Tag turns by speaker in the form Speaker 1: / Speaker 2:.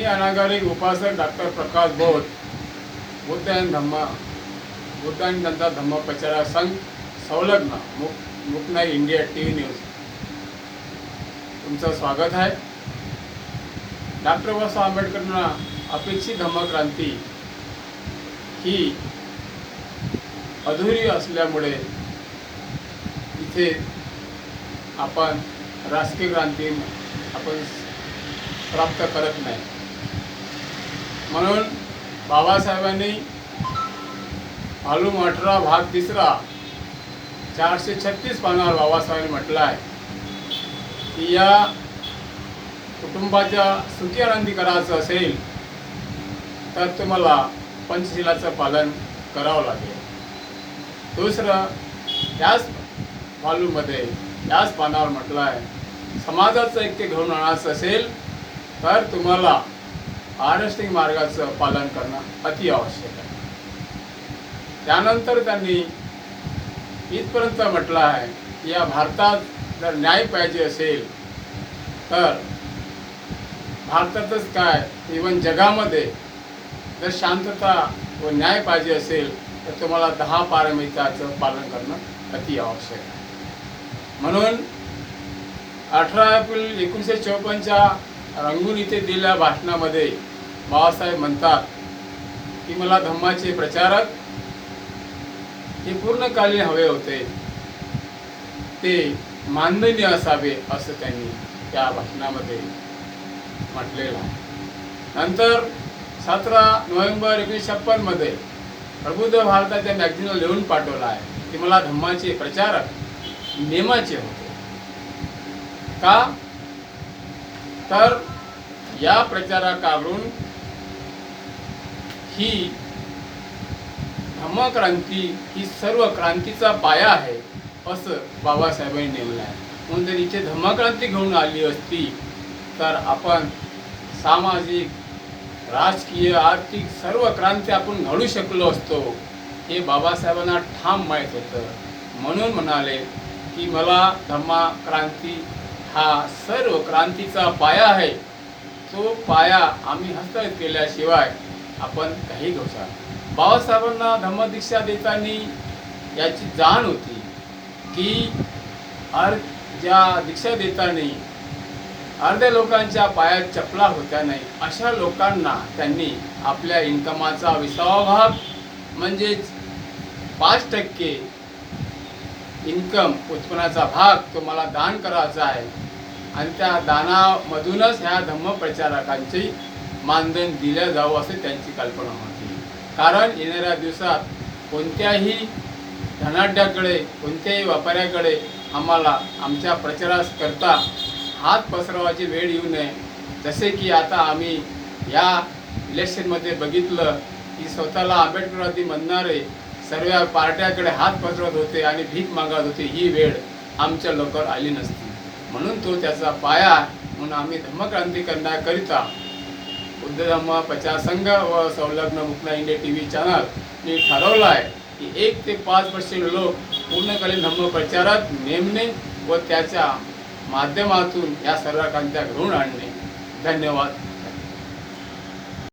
Speaker 1: मी अनागारिक उपासक डॉक्टर प्रकाश बोध बुद्ध आणि धम्म बुद्ध आणि त्यांचा धम्म संघ संलग्न मुक मुकनाई इंडिया टी व्ही न्यूज. तुमचं स्वागत आहे. डॉक्टर बाबासाहेब आंबेडकरांना अपेक्षित धम्मक्रांती ही अधुरी असल्यामुळे इथे आपण राजकीय क्रांती आपण प्राप्त करत नाही. म्हणून बाबासाहेबांनी मालूम अठरा भाग तिसरा चारशे छत्तीस पानावर बाबासाहेबांनी म्हटलं आहे की या कुटुंबाच्या सुखी आनंदी करायचं असेल तर तुम्हाला पंचशिलाचं पालन करावं लागेल. दुसरं याच वालूमध्ये याच पानावर म्हटलं आहे समाजाचं ऐक्य घेऊन आणायचं असेल तर तुम्हाला आरष्टिक मार्गाचं पालन करणं अति आवश्यक आहे. त्यानंतर त्यांनी इथपर्यंत म्हटलं आहे की या भारतात जर न्याय पाहिजे असेल तर भारतातच काय इवन जगामध्ये जर शांतता व न्याय पाहिजे असेल तर तुम्हाला दहा पारमिताचं पालन करणं अति आवश्यक आहे. म्हणून अठरा एप्रिल एकोणीसशे चौपन्नच्या रंगून इथे दिलेल्या भाषणामध्ये बाबासाहेब म्हणतात की मला धम्माचे प्रचारक हे पूर्णकालीन हवे होते. ते माननीय असावे असं त्यांनी त्या भाषणामध्ये म्हटलेलं आहे. नंतर सतरा नोव्हेंबर एकोणीसशे छप्पनमध्ये प्रबुद्ध भारताच्या मॅगझिनला लिहून पाठवलं आहे की मला धम्माचे प्रचारक नेमाचे होते. का? तर या प्रचाराकडून ही धम्मक्रांती ही सर्व क्रांतीचा पाया आहे असं बाबासाहेबांनी नेमलं आहे. म्हणून जर इथे धम्मक्रांती घेऊन आली असती तर आपण सामाजिक राजकीय आर्थिक सर्व क्रांती आपण घडू शकलो असतो. हे बाबासाहेबांना ठाम माहीत होतं. म्हणून म्हणाले की मला धम्मा क्रांती हा सर्व क्रांतीचा पाया आहे. तो पाया आम्ही हस्तगत केल्याशिवाय आपण काही घेऊ बाबासाहेबांना धम्मदीक्षा देताना याची जाण होती की अर् ज्या दीक्षा देताना अर्ध्या लोकांच्या पायात चपला होत्या नाही अशा लोकांना त्यांनी आपल्या इन्कमाचा विसावा भाग म्हणजेच पाच टक्के इन्कम उत्पन्नाचा भाग तुम्हाला दान करायचा आहे. आणि त्या दानामधूनच ह्या धम्मप्रचारकांची मानधन दिलं जावं असे त्यांची कल्पना होती. कारण येणाऱ्या दिवसात कोणत्याही धनाढ्याकडे कोणत्याही व्यापाऱ्याकडे आम्हाला आमच्या प्रचाराकरता हात पसरवायची वेळ येऊ नये. जसे की आता आम्ही या इलेक्शनमध्ये बघितलं की स्वतःला आंबेडकरवादी म्हणणारे सर्व पार्ट्याकडे हात पसरवत होते आणि भीक मागत होते. ही वेळ आमच्या लवकर आली नसती. म्हणून तो त्याचा पाया म्हणून आम्ही धम्मक्रांती करण्याकरिता बुद्ध धम्म व संलग्न मुक्ना इंडिया टी व्ही चॅनल ठरवलं आहे की एक ते पाच पर्सेंट लोक पूर्णकालीन धम्म प्रचारात नेमणे व त्याच्या माध्यमातून या सर्व क्रांत्या घडवून आणणे. धन्यवाद.